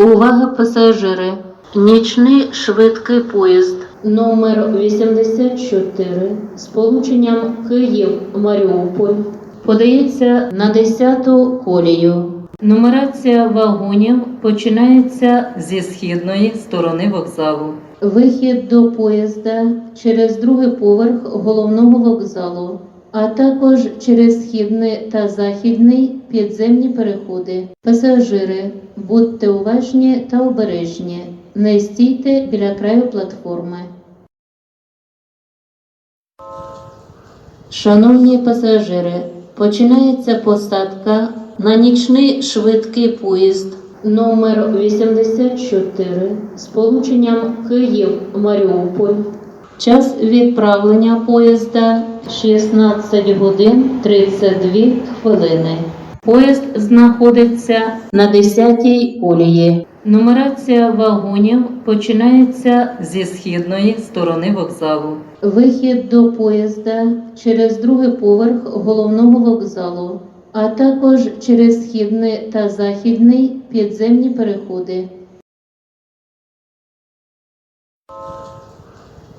Увага пасажири! Нічний швидкий поїзд номер 84 з полученням Київ-Маріуполь подається на 10-ту колію. Нумерація вагонів починається зі східної сторони вокзалу. Вихід до поїзда через другий поверх головного вокзалу, а також через східний та західний підземні переходи. Пасажири, будьте уважні та обережні. Не стійте біля краю платформи. Шановні пасажири, починається посадка на нічний швидкий поїзд номер 84 з полученням Київ-Маріуполь. Час відправлення поїзда 16 годин 32 хвилини. Поїзд знаходиться на 10-й колії. Нумерація вагонів починається Зі східної сторони вокзалу. Вихід до поїзда через другий поверх головного вокзалу, а також через східний та західний підземні переходи.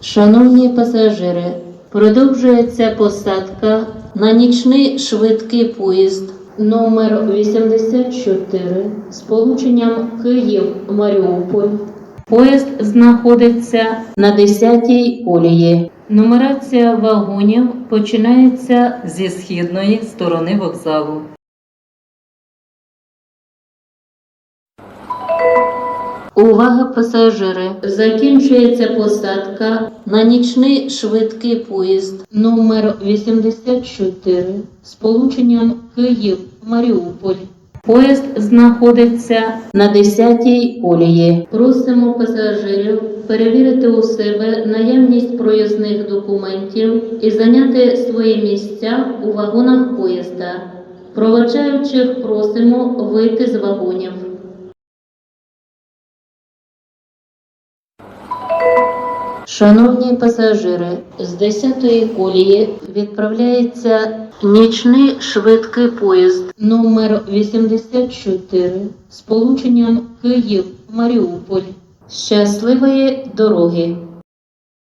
Шановні пасажири, продовжується посадка на нічний швидкий поїзд номер 84 з полученням Київ-Маріуполь. Поїзд знаходиться на 10-й колії. Нумерація вагонів починається Зі східної сторони вокзалу. Увага пасажири! Закінчується посадка на нічний швидкий поїзд номер 84 з полученням Київ-Маріуполь. Поїзд знаходиться на 10-й колії. Просимо пасажирів перевірити у себе наявність проїзних документів і зайняти свої місця у вагонах поїзда. Проводжаючих просимо вийти з вагонів. Шановні пасажири, з 10-ї колії відправляється нічний швидкий поїзд номер 84 з полученням Київ-Маріуполь. Щасливої дороги!